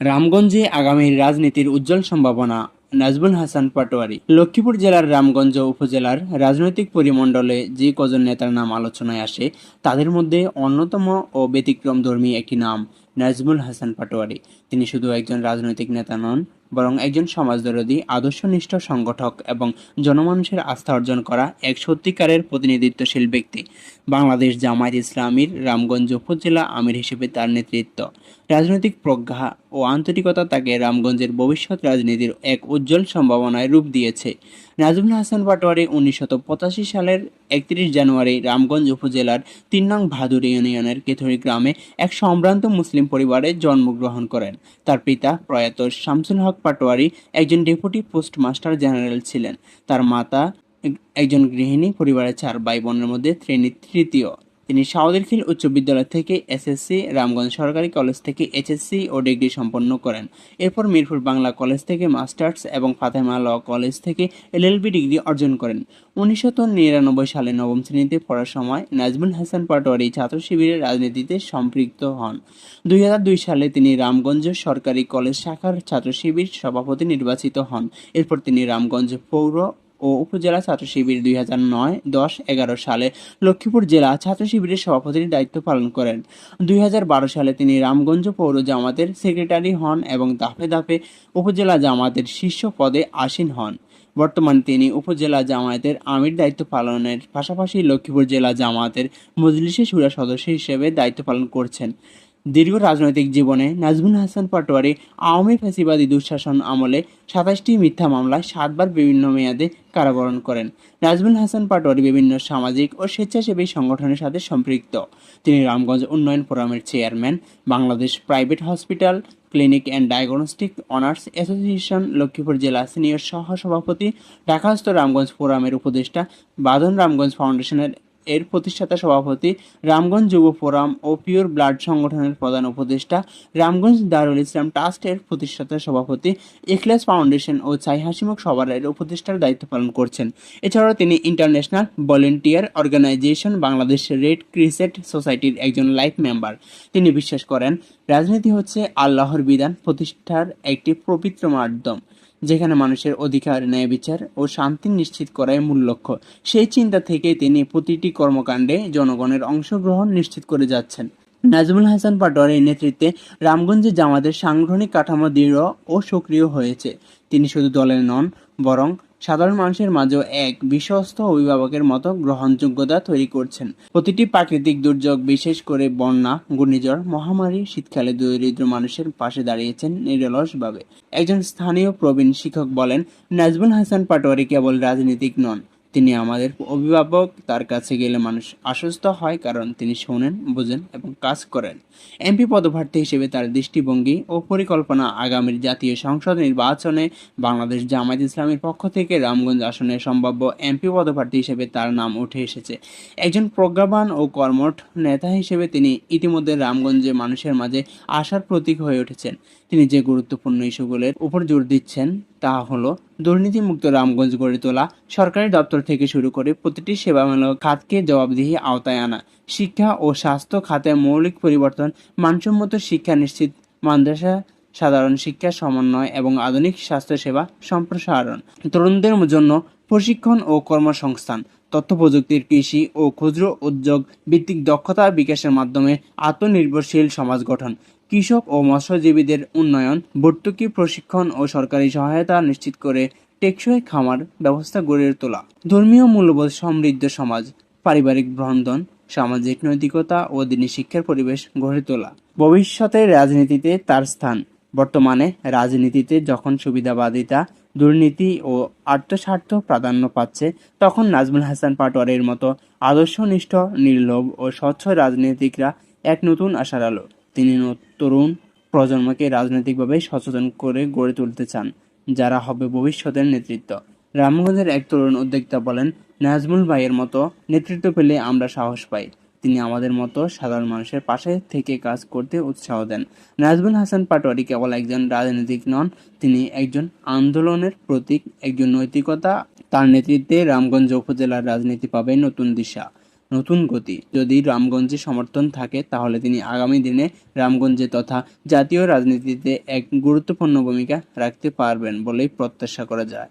রামগঞ্জে আগামীর রাজনীতির উজ্জ্বল সম্ভাবনা নাজবুল হাসান পাটোয়ারি। লক্ষ্মীপুর জেলার রামগঞ্জ উপজেলার রাজনৈতিক পরিমণ্ডলে যে কজন নেতার নাম আলোচনায় আসে, তাদের মধ্যে অন্যতম ও ব্যতিক্রম ধর্মী একটি নাম, নাজমুল হাসান পাটোয়ারি। তিনি শুধু একজন রাজনৈতিক নেতা নন বরং একজন সমাজদরদী, আদর্শনিষ্ঠ সংগঠক এবং জনমানুষের আস্থা অর্জন করা এক সত্যিকারের প্রতিনিধিত্বশীল ব্যক্তি। বাংলাদেশ জামায়াত ইসলামীর রামগঞ্জ উপজেলা আমির হিসেবে তার নেতৃত্ব। রাজনৈতিক প্রজ্ঞা ও আন্তরিকতা তাকে রামগঞ্জের ভবিষ্যৎ রাজনীতির এক উজ্জ্বল সম্ভাবনায় রূপ দিয়েছে। নাজমুল হাসান পাটোয়ারি উনিশশত পঁচাশি সালের একত্রিশ জানুয়ারি রামগঞ্জ উপজেলার তিন নং ভাদুর ইউনিয়নের কেথরি গ্রামে এক সম্ভ্রান্ত মুসলিম পরিবারে জন্মগ্রহণ করেন। তার পিতা প্রয়াত শামসুল হক পাটোয়ারি একজন ডেপুটি পোস্টমাস্টার জেনারেল ছিলেন। তার মাতা একজন গৃহিণী, পরিবারের চার ভাই বোনের মধ্যে শ্রেণি তৃতীয়। তিনি সাউদিরখিল উচ্চ বিদ্যালয় থেকে এসএসসি, রামগঞ্জ সরকারি কলেজ থেকে এইচএসসি ও ডিগ্রি সম্পন্ন করেন। এরপর মিরপুর বাংলা কলেজ থেকে মাস্টার্স এবং ফাতেমা ল কলেজ থেকে এলএলবি ডিগ্রি অর্জন করেন। উনিশশো নিরানব্বই সালে নবম শ্রেণীতে পড়ার সময় নাজমুল হাসান পাটোয়ারি ছাত্র শিবিরের রাজনীতিতে সম্পৃক্ত হন। দুই দুই সালে তিনি রামগঞ্জ সরকারি কলেজ শাখার ছাত্র শিবির সভাপতি নির্বাচিত হন। এরপর তিনি রামগঞ্জ পৌর ও উপজেলা ছাত্র শিবির দুই হাজার নয়, দশ, এগারো সালে লক্ষ্মীপুর জেলা ছাত্র শিবিরের সভাপতির দায়িত্ব পালন করেন। দুই হাজার বারো সালে তিনি রামগঞ্জ পৌর জামাতের সেক্রেটারি হন এবং ধাপে ধাপে উপজেলা জামাতের শীর্ষ পদে আসীন হন। বর্তমানে তিনি উপজেলা জামায়াতের আমির দায়িত্ব পালনের পাশাপাশি লক্ষ্মীপুর জেলা জামায়াতের মজলিসে সুরা সদস্য হিসেবে দায়িত্ব পালন করছেন। দীর্ঘ রাজনৈতিক জীবনে নাজমুল হাসান পাটোয়ারি আওয়ামী ফ্যাসিবাদী দুঃশাসন আমলে সাতাশটি মিথ্যা মামলায় সাতবার বিভিন্ন মেয়াদে কারাবরণ করেন। নাজমুল হাসান পাটোয়ারি বিভিন্ন সামাজিক ও স্বেচ্ছাসেবী সংগঠনের সাথে সম্পৃক্ত। তিনি রামগঞ্জ উন্নয়ন ফোরামের chairman, Bangladesh private hospital, clinic and diagnostic owners association, Lakshmipur জেলা সিনিয়র সহ সভাপতি ঢাকাস্থ রামগঞ্জ ফোরামের উপদেষ্টা, বাদন রামগঞ্জ ফাউন্ডেশনের এর প্রতিষ্ঠাতা সভাপতি রামগঞ্জ যুব ফোরাম ও পিওর ব্লাড সংগঠনের প্রধান উপদেষ্টা রামগঞ্জ দারুল ইসলাম ট্রাস্টের প্রতিষ্ঠাতা সভাপতি ইখলাস ফাউন্ডেশন ও চাই হাসিমুখ সভারের উপদেষ্টার দায়িত্ব পালন করছেন। এছাড়াও তিনি international volunteer organisation Bangladesh red crescent সোসাইটির একজন লাইফ মেম্বার। তিনি বিশ্বাস করেন, রাজনীতি হচ্ছে আল্লাহর বিধান, প্রতিষ্ঠার একটি পবিত্র মাধ্যম। যেখানে মানুষের অধিকার, ন্যায় বিচার ও শান্তি নিশ্চিত করাই মূল লক্ষ্য। সেই চিন্তা থেকে তিনি প্রতিটি কর্মকাণ্ডে জনগণের অংশগ্রহণ নিশ্চিত করে যাচ্ছেন। নাজমুল হাসান পাটোয়ারির নেতৃত্বে রামগঞ্জে জামাতের সাংগঠনিক কাঠামো দৃঢ় ও সক্রিয় হয়েছে। তিনি শুধু দলের নন, বরং সাধারণ মানুষের মাঝেও এক বিশ্বস্ত অভিভাবকের মতো গ্রহণযোগ্যতা তৈরি করছেন। প্রতিটি প্রাকৃতিক দুর্যোগ, বিশেষ করে বন্যা, ঘূর্ণিঝড়, মহামারী, শীতকালে দরিদ্র মানুষের পাশে দাঁড়িয়েছেন নিরলসভাবে। একজন স্থানীয় প্রবীণ শিক্ষক বলেন, নাজমুল হাসান পাটোয়ারি কেবল রাজনীতিক নন। তিনি আমাদের অভিভাবক, তার কাছে গেলে মানুষ আশ্বস্ত হয় কারণ তিনি শোনেন, বোঝেন এবং কাজ করেন। এমপি পদপ্রার্থী হিসেবে তার দৃষ্টিভঙ্গি ও পরিকল্পনা আগামীর জাতীয় সংসদ নির্বাচনে বাংলাদেশ জামায়াত ইসলামের পক্ষ থেকে রামগঞ্জ আসনে সম্ভাব্য এমপি পদপ্রার্থী হিসেবে তার নাম উঠে এসেছে। একজন প্রজ্ঞাবান ও কর্মঠ নেতা হিসেবে তিনি ইতিমধ্যে রামগঞ্জে মানুষের মাঝে আশার প্রতীক হয়ে উঠেছেন। তিনি যে গুরুত্বপূর্ণ ইস্যুগুলোর উপর জোর দিচ্ছেন তা হলো, দুর্নীতিমুক্ত রামগঞ্জ গড়ে তোলা, সরকারি দপ্তর থেকে শুরু করে প্রতিটি সেবামূলক খাতকে জবাবদিহি আওতায় আনা, শিক্ষা ও স্বাস্থ্য খাতে মৌলিক পরিবর্তন, মানসম্মত শিক্ষা নিশ্চিত, মাদ্রাসা সাধারণ শিক্ষা সমন্বয় এবং আধুনিক স্বাস্থ্যসেবা সম্প্রসারণ। তরুণদের জন্য প্রশিক্ষণ ও কর্মসংস্থান, তথ্য প্রযুক্তির কৃষি ও ক্ষুদ্র উদ্যোগ ভিত্তিক দক্ষতা বিকাশের মাধ্যমে আত্মনির্ভরশীল সমাজ গঠন কৃষক ও মৎস্যজীবীদের উন্নয়ন, ভর্তুকি, প্রশিক্ষণ ও সরকারি সহায়তা নিশ্চিত করে টেকসই খামার ব্যবস্থা গড়ে তোলা। ধর্মীয় মূল্যবোধ সমৃদ্ধ সমাজ, পারিবারিক বন্ধন, সামাজিক নৈতিকতা ও দিনী শিক্ষার পরিবেশ গড়ে তোলা। ভবিষ্যতে রাজনীতিতে তার স্থান। বর্তমানে রাজনীতিতে যখন সুবিধাবাদিতা, দুর্নীতি ও আত্মস্বার্থ প্রাধান্য পাচ্ছে, তখন নাজমুল হাসান পাটোয়ারির মতো আদর্শনিষ্ঠ, নির্লোভ ও স্বচ্ছ রাজনীতিকরা এক নতুন আশার আলো। তিনি তরুণ প্রজন্মকে রাজনৈতিকভাবে সচেতন করে গড়ে তুলতে চান, যারা হবে ভবিষ্যতের নেতৃত্ব। রামগঞ্জের এক তরুণ উদ্যোক্তা বলেন, নাজমুল ভাইয়ের মতো নেতৃত্ব পেলে আমরা সাহস পাই। তিনি আমাদের মতো সাধারণ মানুষের পাশে থেকে কাজ করতে উৎসাহ দেন। নাজমুল হাসান পাটোয়ারি কেবল একজন রাজনীতিক নন, তিনি একজন আন্দোলনের প্রতীক, একজন নৈতিকতা। তার নেতৃত্বে রামগঞ্জ উপজেলার রাজনীতি পাবে নতুন দিশা। নতুন গতি। যদি রামগঞ্জে সমর্থন থাকে, তাহলে তিনি আগামী দিনে রামগঞ্জে তথা জাতীয় রাজনীতিতে এক গুরুত্বপূর্ণ ভূমিকা রাখতে পারবেন বলেই প্রত্যাশা করা যায়।